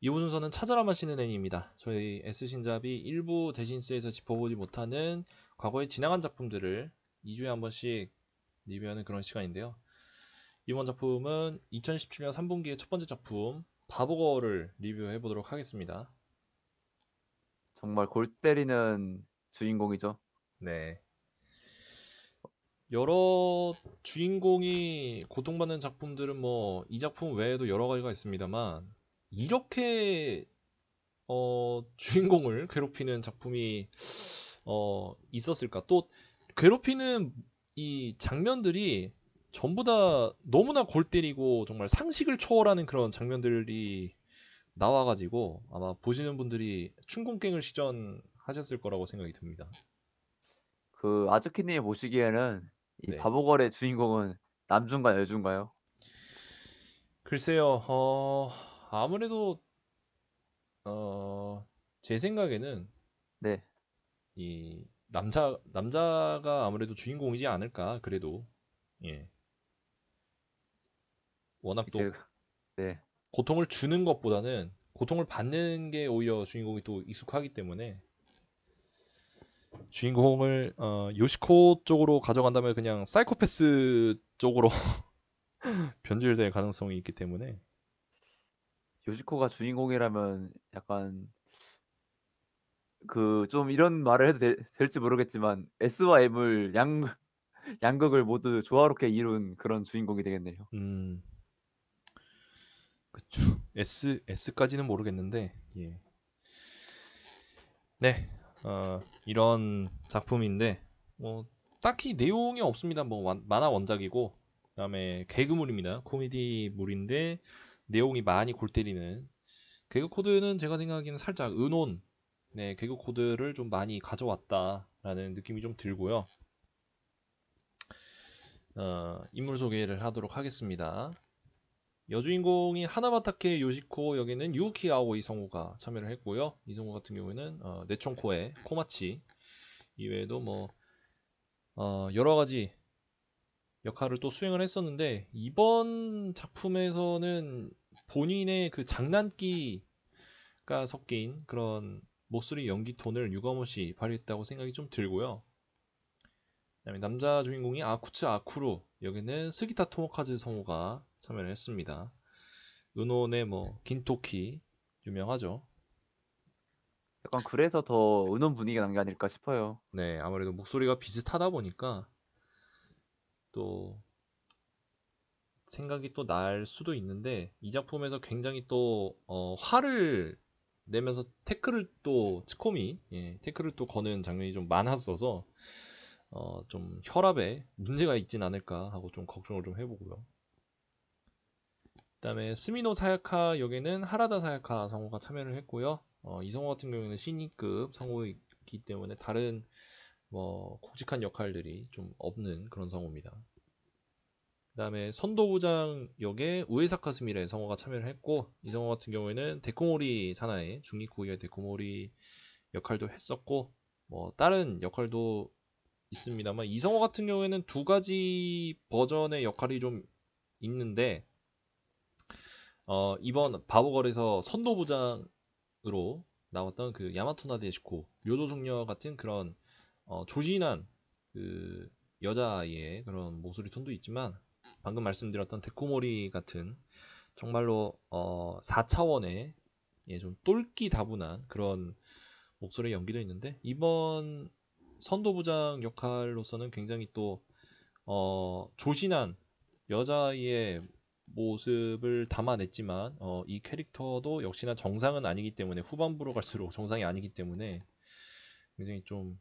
이부 순서는 찾아라 마시는 애니입니다. 저희 S신잡이 일부 대신스에서 짚어보지 못하는 과거에 지나간 작품들을 2주에 한 번씩 리뷰하는 그런 시간인데요. 이번 작품은 2017년 3분기의 첫 번째 작품 바보거를 리뷰해 보도록 하겠습니다. 정말 골 때리는 주인공이죠. 네. 여러 주인공이 고통받는 작품들은 뭐 이 작품 외에도 여러 가지가 있습니다만 이렇게 어 주인공을 괴롭히는 작품이 어 있었을까? 또 괴롭히는 이 장면들이 전부 다 너무나 골 때리고 정말 상식을 초월하는 그런 장면들이 나와가지고 아마 보시는 분들이 춘궁갱을 시전하셨을 거라고 생각이 듭니다. 그 아즈키님이 보시기에는 이 네. 바보걸의 주인공은 남준가 여준가요? 글쎄요, 어, 아무래도, 어, 제 생각에는 네. 이 남자, 남자가 아무래도 주인공이지 않을까, 그래도. 예. 워낙 또 이제 네. 고통을 주는 것보다는 고통을 받는 게 오히려 주인공이 또 익숙하기 때문에 주인공을 어, 요시코 쪽으로 가져간다면 그냥 사이코패스 쪽으로 변질될 가능성이 있기 때문에 요시코가 주인공이라면 약간 그 좀 이런 말을 해도 되- 될지 모르겠지만 S와 M을 양 양극을 모두 조화롭게 이룬 그런 주인공이 되겠네요. 음, 그쵸. S S까지는 모르겠는데, 예. 네, 어, 이런 작품인데, 뭐 딱히 내용이 없습니다. 뭐 완- 만화 원작이고, 그다음에 개그물입니다. 코미디물인데 내용이 많이 골 때리는 개그 코드는 제가 생각하기에는 살짝 은혼, 네, 개그 코드를 좀 많이 가져왔다라는 느낌이 좀 들고요. 어, 인물 소개를 하도록 하겠습니다. 여주인공이 하나바타케 요시코 여기는 유키 아오이 성우가 참여를 했고요. 이 성우 같은 경우에는 어, 네촌코의 코마치 이외에도 뭐 어, 여러 가지 역할을 또 수행을 했었는데 이번 작품에서는 본인의 그 장난기가 섞인 그런 목소리 연기 톤을 유감없이 발휘했다고 생각이 좀 들고요. 그다음에 남자 주인공이 아쿠츠 아쿠루 여기는 스기타 토모카즈 성우가 참여를 했습니다. 은혼의 뭐 긴토키 유명하죠. 약간 그래서 더 은원 분위기가 난 게 아닐까 싶어요. 네, 아무래도 목소리가 비슷하다 보니까 또 생각이 또 날 수도 있는데 이 작품에서 굉장히 또 어, 화를 내면서 태클을 또 츠코미 예, 태클을 또 거는 장면이 좀 많았어서 어, 좀 혈압에 문제가 있진 않을까 하고 좀 걱정을 좀 해보고요. 그다음에 스미노 사야카 역에는 하라다 사야카 성우가 참여를 했고요. 어, 이 성우 같은 경우에는 신입급 성우이기 때문에 다른 뭐 굵직한 역할들이 좀 없는 그런 성우입니다. 그 다음에 선도부장 역에 우에사카 스미레 성우가 참여를 했고 이 성우 같은 경우에는 데코모리 사나의 중기쿠의 데코모리 역할도 했었고 뭐 다른 역할도 있습니다만 이 성우 같은 경우에는 두 가지 버전의 역할이 좀 있는데 어, 이번 바보걸에서 선도부장으로 나왔던 그 야마토 나데시코 묘조숙녀 같은 그런 어, 조신한 그 여자아이의 그런 목소리 톤도 있지만 방금 말씀드렸던 데코모리 같은 정말로 어, 4차원의 예, 좀 똘끼 다분한 그런 목소리 연기도 있는데 이번 선도부장 역할로서는 굉장히 또 어, 조신한 여자아이의 모습을 담아냈지만 어, 이 캐릭터도 역시나 정상은 아니기 때문에 후반부로 갈수록 정상이 아니기 때문에 굉장히 좀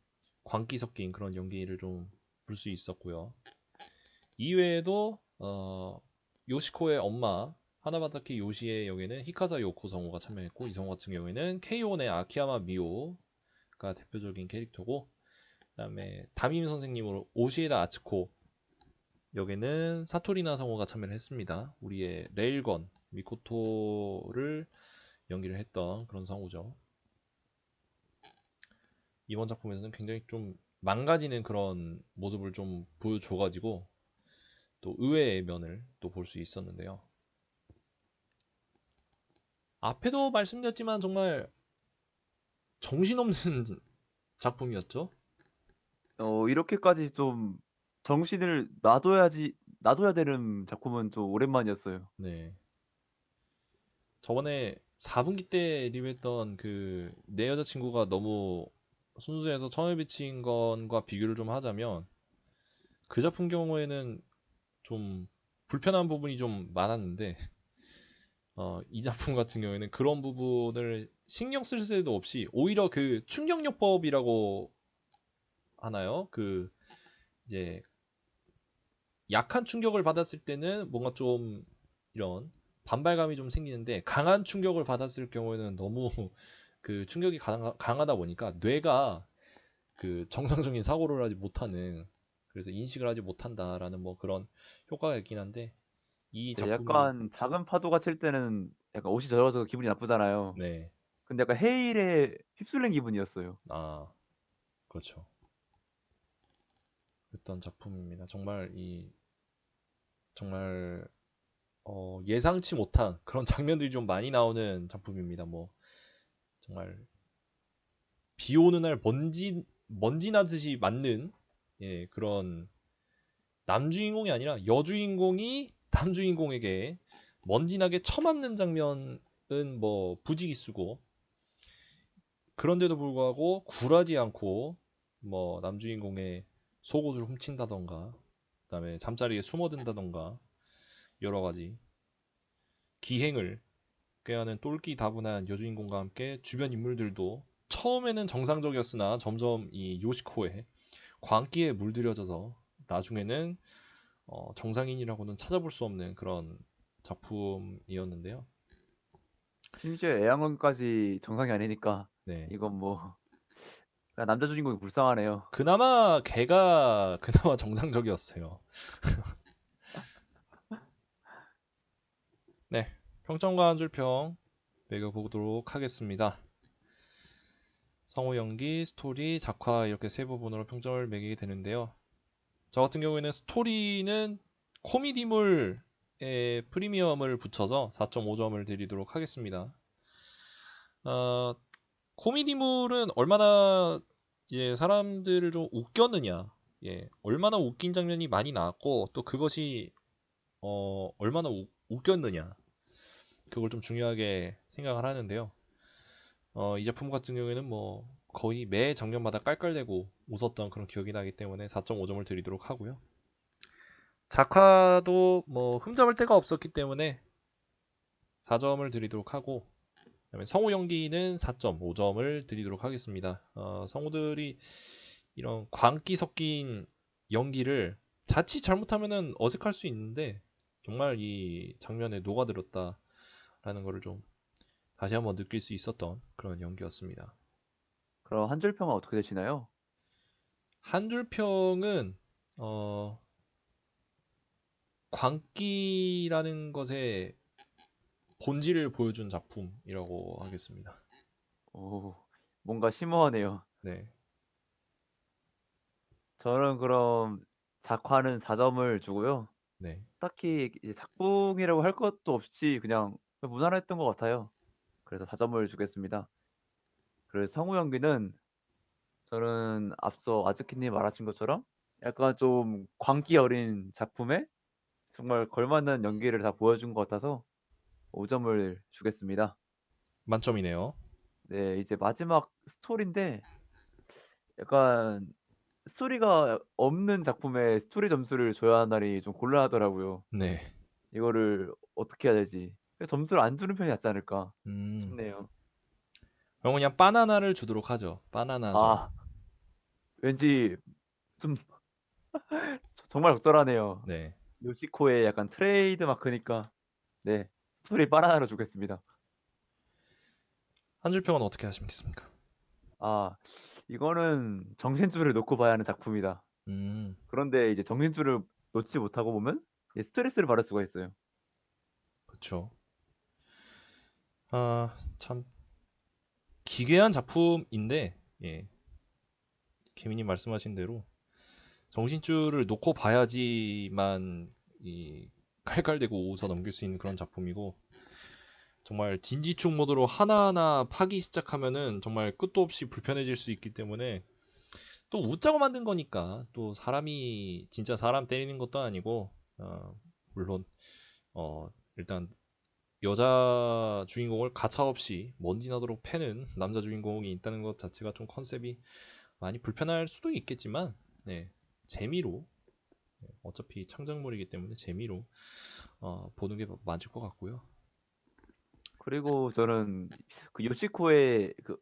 광기 섞인 그런 연기를 좀 볼 수 있었고요. 이외에도 어, 요시코의 엄마 하나바타키 요시의 역에는 히카사 요코 성우가 참여했고 이 성우 같은 경우에는 케이온의 아키야마 미오가 대표적인 캐릭터고 그다음에 담임 선생님으로 오시에다 아츠코 역에는 사토리나 성우가 참여를 했습니다. 우리의 레일건 미코토를 연기를 했던 그런 성우죠. 이번 작품에서는 굉장히 좀 망가지는 그런 모습을 좀 보여줘가지고 또 의외의 면을 또 볼 수 있었는데요. 앞에도 말씀드렸지만 정말 정신없는 작품이었죠. 어 이렇게까지 좀 정신을 놔둬야지 놔둬야 되는 작품은 좀 오랜만이었어요. 네. 저번에 4분기 때 리뷰했던 그 내 여자친구가 너무 순수해서 천을 비친 건과 비교를 좀 하자면 그 작품 경우에는 좀 불편한 부분이 좀 많았는데 어, 이 작품 같은 경우에는 그런 부분을 신경 쓸 새도 없이 오히려 그 충격요법이라고 하나요? 그 이제 약한 충격을 받았을 때는 뭔가 좀 이런 반발감이 좀 생기는데 강한 충격을 받았을 경우에는 너무 그 충격이 강하, 강하 다 보니까 뇌가 그 정상적인 사고를 하지 못하는 그래서 인식을 하지 못한다라는 뭐 그런 효과가 있긴 한데 이 네, 작품이 약간 작은 파도가 칠 때는 약간 옷이 젖어서 기분이 나쁘잖아요. 네. 근데 약간 헤일에 휩쓸린 기분이었어요. 아, 그렇죠. 그랬던 작품입니다. 정말 이 정말 어, 예상치 못한 그런 장면들이 좀 많이 나오는 작품입니다. 뭐 정말 비 오는 날 먼지 먼지 나듯이 맞는 예, 그런 남주인공이 아니라 여주인공이 남주인공에게 먼지 나게 쳐맞는 장면은 뭐 부지기수고 그런데도 불구하고 굴하지 않고 뭐 남주인공의 속옷을 훔친다던가 그다음에 잠자리에 숨어든다던가 여러 가지 기행을 꾀하는 똘끼 다분한 여주인공과 함께 주변 인물들도 처음에는 정상적이었으나 점점 이 요시코의 광기에 물들여져서 나중에는 어, 정상인이라고는 찾아볼 수 없는 그런 작품이었는데요. 심지어 애양원까지 정상이 아니니까 네. 이건 뭐 남자 주인공이 불쌍하네요. 그나마 걔가 그나마 정상적이었어요. 네, 평점과 한 줄 평 매겨보도록 하겠습니다. 성우 연기, 스토리, 작화 이렇게 세 부분으로 평점을 매기게 되는데요. 저 같은 경우에는 스토리는 코미디물에 프리미엄을 붙여서 4.5점을 드리도록 하겠습니다. 어, 코미디물은 얼마나 이제 사람들을 좀 웃겼느냐, 예, 얼마나 웃긴 장면이 많이 나왔고 또 그것이 어, 얼마나 우- 웃겼느냐, 그걸 좀 중요하게 생각을 하는데요. 어, 이 작품 같은 경우에는 뭐 거의 매 장면마다 깔깔대고 웃었던 그런 기억이 나기 때문에 4.5점을 드리도록 하고요. 작화도 뭐 흠잡을 데가 없었기 때문에 4점을 드리도록 하고 그다음에 성우 연기는 4.5점을 드리도록 하겠습니다. 어, 성우들이 이런 광기 섞인 연기를 자칫 잘못하면은 어색할 수 있는데 정말 이 장면에 녹아들었다 라는 거를 좀 다시 한번 느낄 수 있었던 그런 연기였습니다. 그럼 한 줄 평은 어떻게 되시나요? 한 줄 평은 어 광기라는 것의 본질을 보여준 작품이라고 하겠습니다. 오, 뭔가 심오하네요. 네, 저는 그럼 작화는 4점을 주고요. 네, 딱히 작품이라고 할 것도 없이 그냥 무난했던 것 같아요. 그래서 4점을 주겠습니다. 그리고 성우 연기는 저는 앞서 아즈키님 말하신 것처럼 약간 좀 광기 어린 작품에 정말 걸맞는 연기를 다 보여준 것 같아서 5점을 주겠습니다. 만점이네요. 네, 이제 마지막 스토리인데 약간 스토리가 없는 작품에 스토리 점수를 줘야 하나니 좀 곤란하더라고요. 네, 이거를 어떻게 해야 되지? 점수를 안 주는 편이 낫지 않을까 음, 싶네요. 그럼 그냥 바나나를 주도록 하죠. 바나나 점. 아, 왠지 좀 정말 적절하네요. 네, 요시코의 약간 트레이드 마크니까 네 스토리 바나나로 주겠습니다. 한 줄 평은 어떻게 하시겠습니까? 아 이거는 정신줄을 놓고 봐야 하는 작품이다. 음, 그런데 이제 정신줄을 놓지 못하고 보면 이제 스트레스를 받을 수가 있어요. 그렇죠. 아, 참 기괴한 작품인데, 예, 개미님 말씀하신 대로 정신줄을 놓고 봐야지만 이 칼칼대고 웃어 넘길 수 있는 그런 작품이고 정말 진지충 모드로 하나하나 파기 시작하면은 정말 끝도 없이 불편해질 수 있기 때문에 또 웃자고 만든 거니까 또 사람이 진짜 사람 때리는 것도 아니고 어, 물론 어, 일단 여자 주인공을 가차없이 먼지 나도록 패는 남자 주인공이 있다는 것 자체가 좀 컨셉이 많이 불편할 수도 있겠지만 네, 재미로 네, 어차피 창작물이기 때문에 재미로 어, 보는 게 맞을 것 같고요. 그리고 저는 그 요시코의 그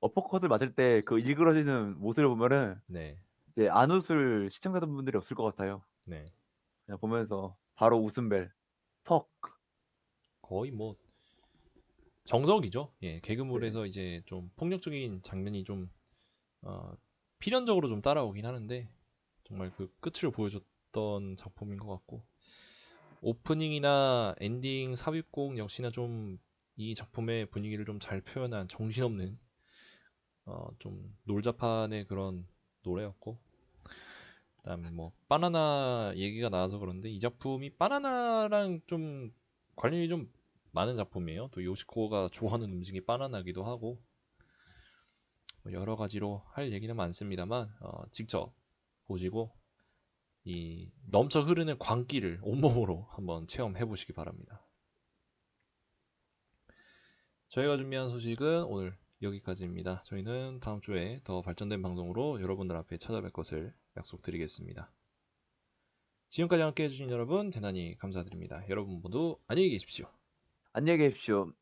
어퍼컷을 맞을 때 그 일그러지는 모습을 보면은 네, 이제 안 웃을 시청자분들이 없을 것 같아요. 네, 그냥 보면서 바로 웃음벨 퍽. 거의 뭐 정석이죠. 예, 개그물에서 이제 좀 폭력적인 장면이 좀 어, 필연적으로 좀 따라오긴 하는데 정말 그 끝을 보여줬던 작품인 것 같고 오프닝이나 엔딩 삽입곡 역시나 좀 이 작품의 분위기를 좀 잘 표현한 정신없는 어, 좀 놀자판의 그런 노래였고 그다음에 뭐 바나나 얘기가 나와서 그런데 이 작품이 바나나랑 좀 관련이 좀 많은 작품이에요. 또 요시코가 좋아하는 음식이 바나나기도 하고 뭐 여러 가지로 할 얘기는 많습니다만 어, 직접 보시고 이 넘쳐 흐르는 광기를 온몸으로 한번 체험해 보시기 바랍니다. 저희가 준비한 소식은 오늘 여기까지입니다. 저희는 다음 주에 더 발전된 방송으로 여러분들 앞에 찾아뵐 것을 약속드리겠습니다. 지금까지 함께 해주신 여러분 대단히 감사드립니다. 여러분 모두 안녕히 계십시오. 안녕히 계십시오.